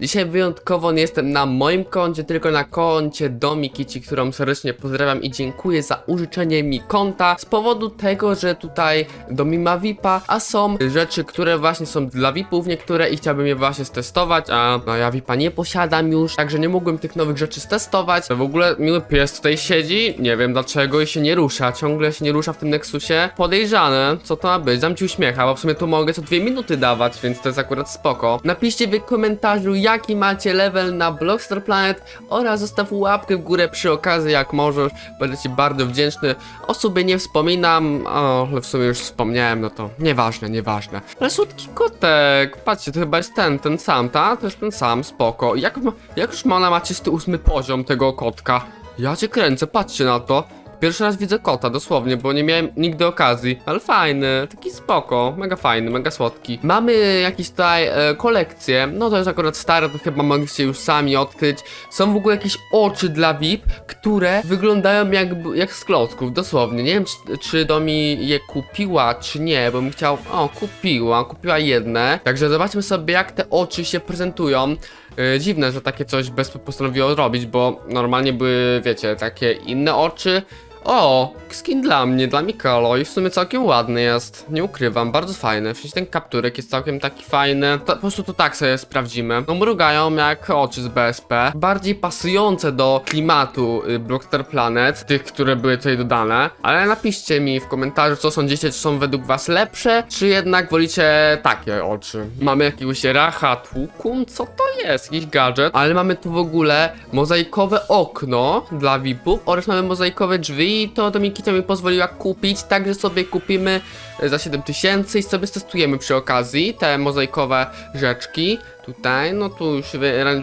Dzisiaj wyjątkowo nie jestem na moim koncie, tylko na koncie Domi Kici, którą serdecznie pozdrawiam i dziękuję za użyczenie mi konta z powodu tego, że tutaj Domi ma VIPa, a są rzeczy, które właśnie są dla VIPów niektóre i chciałbym je właśnie stestować, a no ja VIPa nie posiadam już, także nie mogłem tych nowych rzeczy stestować. W ogóle miły pies tutaj siedzi, nie wiem dlaczego i się nie rusza, ciągle się nie rusza w tym Nexusie. Podejrzane, co to ma być, dam ci uśmiecha, bo w sumie tu mogę co dwie minuty dawać, więc to jest akurat spoko. Napiszcie w komentarzu, jaki macie level na Blockstar Planet oraz zostaw łapkę w górę przy okazji, jak możesz. Będę ci bardzo wdzięczny. O sobie nie wspominam, o, ale w sumie już wspomniałem, no to nieważne, nieważne. Ale słodki kotek, patrzcie, to chyba jest ten, ten sam, ta? To jest ten sam, spoko. Jak, ma, jak już ma ona ma 38 poziom tego kotka? Ja cię kręcę, patrzcie na to. Pierwszy raz widzę kota, dosłownie, bo nie miałem nigdy okazji. Ale fajny, taki spoko, mega fajny, mega słodki. Mamy jakieś tutaj e, kolekcje, no to jest akurat stare, to chyba mogliście już sami odkryć. Są w ogóle jakieś oczy dla VIP, które wyglądają jak, jak z klocków, dosłownie. Nie wiem, czy, czy Domi je kupiła, czy nie, bo bym chciał... O, kupiła, kupiła jedne. Także zobaczmy sobie, jak te oczy się prezentują. Yy, dziwne, że takie coś bez postanowiło robić, bo normalnie były, wiecie, takie inne oczy. O, skin dla mnie, dla Mikalo i w sumie całkiem ładny jest, nie ukrywam, bardzo fajny, w sensie ten kapturek jest całkiem taki fajny, to, po prostu to tak sobie sprawdzimy. No mrugają jak oczy z BSP, bardziej pasujące do klimatu y, Blockstar Planet, tych, które były tutaj dodane, ale napiszcie mi w komentarzu, co sądzicie, czy są według was lepsze, czy jednak wolicie takie oczy. Mamy jakiegoś Racha Tłukum, co to jest? Jakiś gadżet, ale mamy tu w ogóle mozaikowe okno dla VIP-ów oraz mamy mozaikowe drzwi i to Domikita mi pozwoliła kupić, także sobie kupimy e, za 7000 i sobie testujemy przy okazji te mozaikowe rzeczki. Tutaj, no tu już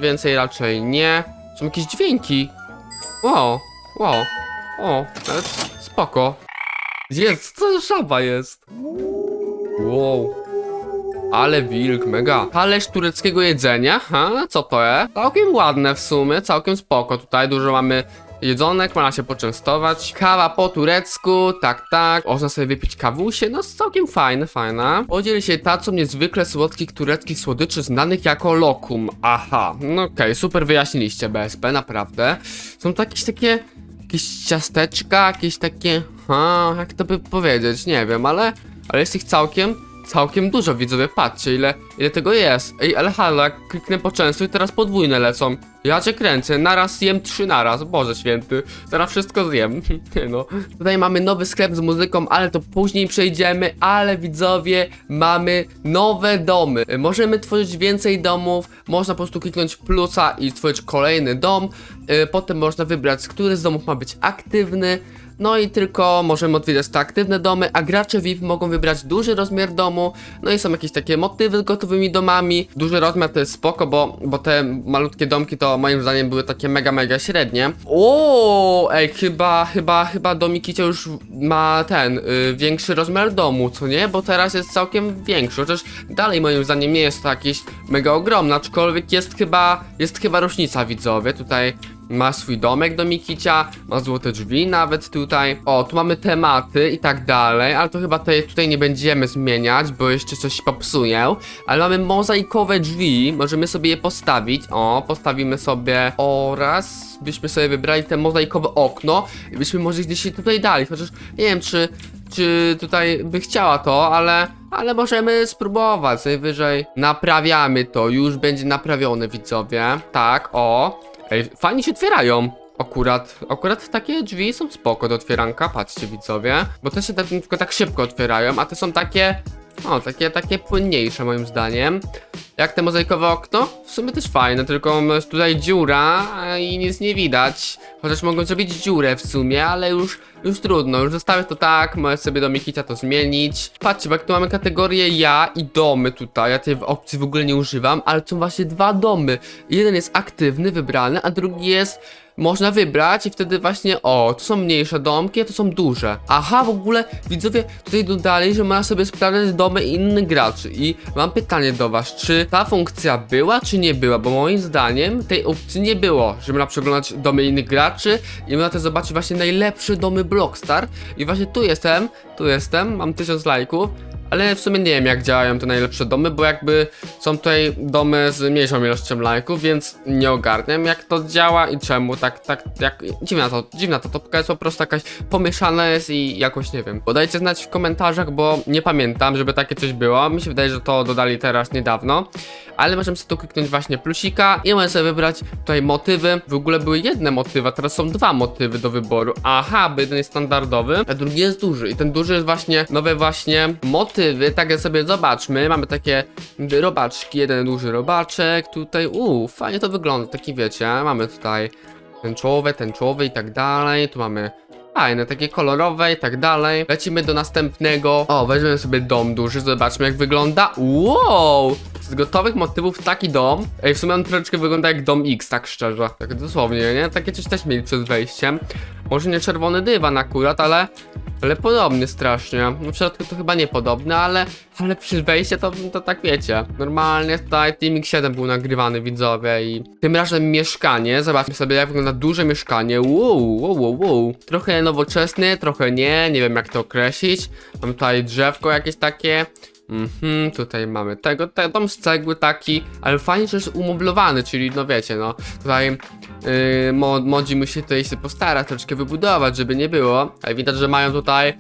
więcej raczej nie. Są jakieś dźwięki. Wow, wow, o, spoko. Jest, co za żaba jest? Wow. Ale wilk, mega. Talerz tureckiego jedzenia, ha? Co to jest? Całkiem ładne w sumie, całkiem spoko. Tutaj dużo mamy jedzonek, można się poczęstować. Kawa po turecku, tak, tak. Można sobie wypić kawusie, no całkiem fajne, fajna. Podziel się tacą niezwykle słodkich tureckich słodyczy znanych jako lokum. Aha, no okej, super wyjaśniliście BSP, naprawdę. Są to jakieś takie jakieś ciasteczka, jakieś takie. Ha, jak to by powiedzieć, nie wiem, ale. Ale jest ich całkiem. Całkiem dużo widzowie, patrzcie ile, ile tego jest. Ej, ale halo, jak kliknę poczęstuj, teraz podwójne lecą. Ja cię kręcę, naraz jem trzy naraz, Boże święty. Zaraz wszystko zjem. No. Tutaj mamy nowy sklep z muzyką, ale to później przejdziemy, ale widzowie, mamy nowe domy. Y, Możemy tworzyć więcej domów, można po prostu kliknąć plusa i stworzyć kolejny dom. Y, Potem można wybrać, który z domów ma być aktywny. No i tylko możemy odwiedzać te aktywne domy, a gracze VIP mogą wybrać duży rozmiar domu. No i są jakieś takie motywy z gotowymi domami. Duży rozmiar to jest spoko, bo, bo te malutkie domki to moim zdaniem były takie mega, mega średnie. O, ej, chyba, chyba, chyba domikicie już ma ten, y, większy rozmiar domu, co nie? Bo teraz jest całkiem większy, chociaż dalej moim zdaniem nie jest to jakieś mega ogromne, aczkolwiek jest chyba, jest chyba różnica widzowie. Tutaj ma swój domek do Mikicia, ma złote drzwi nawet tutaj. O, tu mamy tematy i tak dalej, ale to chyba tutaj, tutaj nie będziemy zmieniać, bo jeszcze coś popsuję. Ale mamy mozaikowe drzwi, możemy sobie je postawić. O, postawimy sobie oraz byśmy sobie wybrali te mozaikowe okno i byśmy może gdzieś się tutaj dali, chociaż nie wiem czy, czy tutaj by chciała to, ale, ale możemy spróbować, najwyżej naprawiamy to, już będzie naprawione widzowie. Tak, o. Ej, fajnie się otwierają. Akurat, akurat takie drzwi są spoko do otwieranka, patrzcie widzowie. Bo te się tak, tylko tak szybko otwierają, a te są takie, o, takie, takie płynniejsze moim zdaniem. Jak te mozaikowe okno? W sumie też fajne, tylko jest tutaj dziura i nic nie widać. Chociaż mogą zrobić dziurę w sumie, ale już, już trudno, już zostawię to tak, możesz sobie do Mikicia to zmienić. Patrzcie, bo jak tu mamy kategorię ja i domy tutaj, ja tej opcji w ogóle nie używam, ale są właśnie dwa domy. Jeden jest aktywny, wybrany, a drugi jest można wybrać i wtedy właśnie, o, to są mniejsze domki, a to są duże. Aha, w ogóle widzowie tutaj dodali, że można sobie sprawdzać domy innych graczy. I mam pytanie do was, czy ta funkcja była, czy nie była, bo moim zdaniem tej opcji nie było, żeby na przeglądać domy innych graczy i można też zobaczyć właśnie najlepsze domy Blockstar. I właśnie tu jestem, tu jestem, mam 1000 lajków, Ale w sumie nie wiem jak działają te najlepsze domy, bo jakby są tutaj domy z mniejszą ilością lajków, więc nie ogarniam jak to działa i czemu tak, tak, jak, dziwna to, dziwna to topka jest po prostu jakaś pomieszana jest i jakoś nie wiem. Podajcie znać w komentarzach, bo nie pamiętam, żeby takie coś było, mi się wydaje, że to dodali teraz niedawno, ale możemy sobie tu kliknąć właśnie plusika i możemy sobie wybrać tutaj motywy, w ogóle były jedne motywy, a teraz są dwa motywy do wyboru, aha, bo jeden jest standardowy, a drugi jest duży. I ten duży jest właśnie nowe właśnie motywy, tak sobie zobaczmy, mamy takie robaczki, jeden duży robaczek, tutaj, uuu, fajnie to wygląda, taki wiecie, mamy tutaj tęczowe, tęczowe i tak dalej, tu mamy fajne, takie kolorowe i tak dalej. Lecimy do następnego. O, weźmiemy sobie dom duży, zobaczmy jak wygląda. Wow! Z gotowych motywów taki dom. Ej, w sumie on troszeczkę wygląda jak dom X, tak szczerze. Tak dosłownie, nie? Takie coś też mieli przed wejściem. Może nie czerwony dywan akurat, ale... Ale podobny strasznie. W środku to chyba niepodobny, ale... Ale przy wejściu to, to tak wiecie. Normalnie tutaj Team X7 był nagrywany, widzowie, i... Tym razem mieszkanie. Zobaczmy sobie jak wygląda duże mieszkanie. Wow, wow, wow, wow. Trochę nowoczesny, trochę nie. Nie wiem jak to określić. Mam tutaj drzewko jakieś takie. Mhm, tutaj mamy tego, te, dom z cegły taki, ale fajnie, że jest umoblowany, czyli no wiecie, no tutaj yy, mo, modzi musi tutaj się postarać, troszeczkę wybudować, żeby nie było, ale widać, że mają tutaj,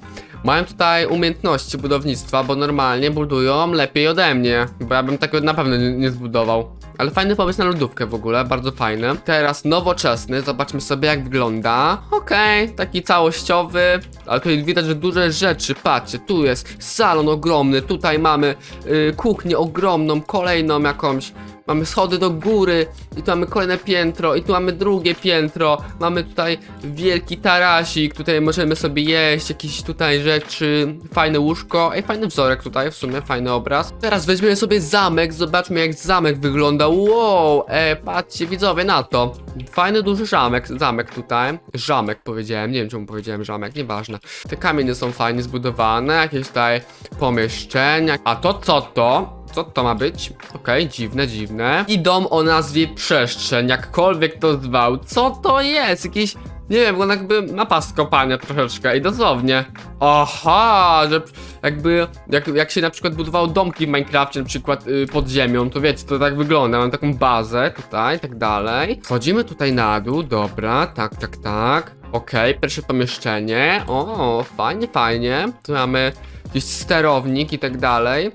mają tutaj umiejętności budownictwa, bo normalnie budują lepiej ode mnie, bo ja bym tego na pewno nie, nie zbudował. Ale fajny pomysł na lodówkę w ogóle, bardzo fajny. Teraz nowoczesny, zobaczmy sobie jak wygląda. Okej, taki całościowy, ale tutaj widać, że duże rzeczy, patrzcie, tu jest salon ogromny, tutaj mamy y, kuchnię ogromną, kolejną jakąś. Mamy schody do góry i tu mamy kolejne piętro i tu mamy drugie piętro. Mamy tutaj wielki tarasik, tutaj możemy sobie jeść jakieś tutaj rzeczy, fajne łóżko. Ej, fajny wzorek tutaj, w sumie fajny obraz. Teraz weźmiemy sobie zamek, zobaczmy jak zamek wygląda. Wow, e, patrzcie widzowie na to. Fajny duży zamek, zamek tutaj. Żamek powiedziałem, nie wiem czemu powiedziałem żamek, nieważne. Te kamienie są fajnie zbudowane, jakieś tutaj pomieszczenia. A to co to? Co to ma być? Okej, dziwne, dziwne. I dom o nazwie Przestrzeń, jakkolwiek to zwał. Co to jest? Jakiś, nie wiem, on jakby mapa z kopania troszeczkę i dosłownie. Aha, że jakby, jak, jak się na przykład budowało domki w Minecrafcie, na przykład y, pod ziemią, to wiecie, to tak wygląda. Mam taką bazę tutaj, tak dalej. Wchodzimy tutaj na dół, dobra, tak, tak, tak. Okej, pierwsze pomieszczenie. O, fajnie, fajnie. Tu mamy jakiś sterownik i tak dalej.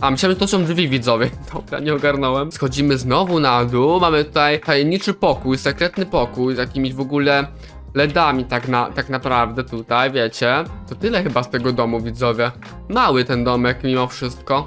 A, myślałem, że to są drzwi widzowie. Dobra, nie ogarnąłem. Schodzimy znowu na dół. Mamy tutaj tajemniczy pokój, sekretny pokój z jakimiś w ogóle LEDami tak, na, tak naprawdę tutaj, wiecie. To tyle chyba z tego domu widzowie. Mały ten domek mimo wszystko.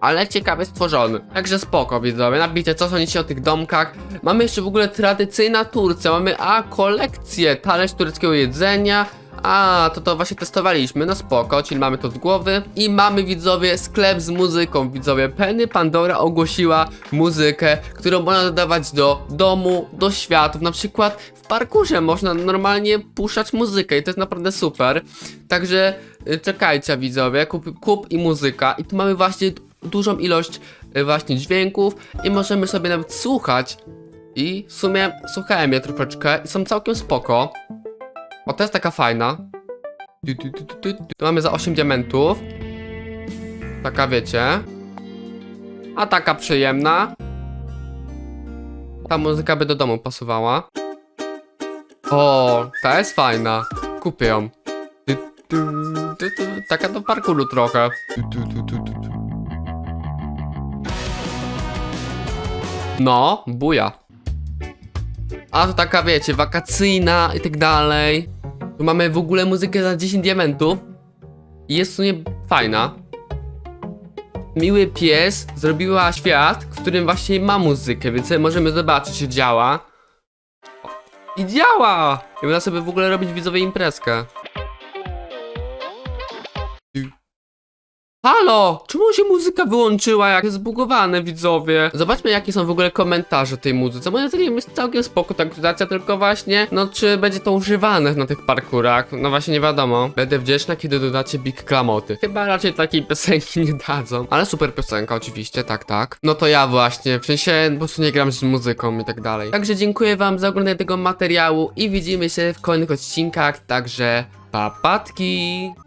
Ale ciekawie stworzony. Także spoko widzowie, napiszcie co sądzicie o tych domkach. Mamy jeszcze w ogóle tradycyjna Turcja. Mamy, a, kolekcję talerz tureckiego jedzenia. A, to to właśnie testowaliśmy, no spoko, czyli mamy to z głowy. I mamy widzowie sklep z muzyką, widzowie. Penny Pandora ogłosiła muzykę, którą można dodawać do domu, do światów. Na przykład w parkurze można normalnie puszczać muzykę i to jest naprawdę super. Także y, czekajcie widzowie, kup, kup i muzyka. I tu mamy właśnie dużą ilość y, właśnie dźwięków i możemy sobie nawet słuchać. I w sumie słuchałem je troszeczkę i są całkiem spoko. O, to jest taka fajna. Tu, mamy za 8 diamentów. Taka wiecie. A taka przyjemna. Ta muzyka by do domu pasowała. O, ta jest fajna. Kupię ją. Taka do parkuru trochę. No, buja. A to taka wiecie, wakacyjna i tak dalej. Tu mamy w ogóle muzykę za 10 diamentów. I jest w sumie fajna. Miły pies zrobiła świat, w którym właśnie ma muzykę, więc możemy zobaczyć, czy działa. I działa! I można sobie w ogóle robić widzowie imprezkę. Halo! Czemu się muzyka wyłączyła, jak jest zbugowane, widzowie? Zobaczmy, jakie są w ogóle komentarze tej muzyce. Moim zdaniem jest całkiem spoko ta aktualizacja, tylko właśnie, no czy będzie to używane na tych parkurach? No właśnie nie wiadomo. Będę wdzięczna, kiedy dodacie Big Klamoty. Chyba raczej takiej piosenki nie dadzą. Ale super piosenka, oczywiście, tak, tak. No to ja właśnie, w sensie po prostu nie gram z muzyką i tak dalej. Także dziękuję wam za oglądanie tego materiału i widzimy się w kolejnych odcinkach, także papatki!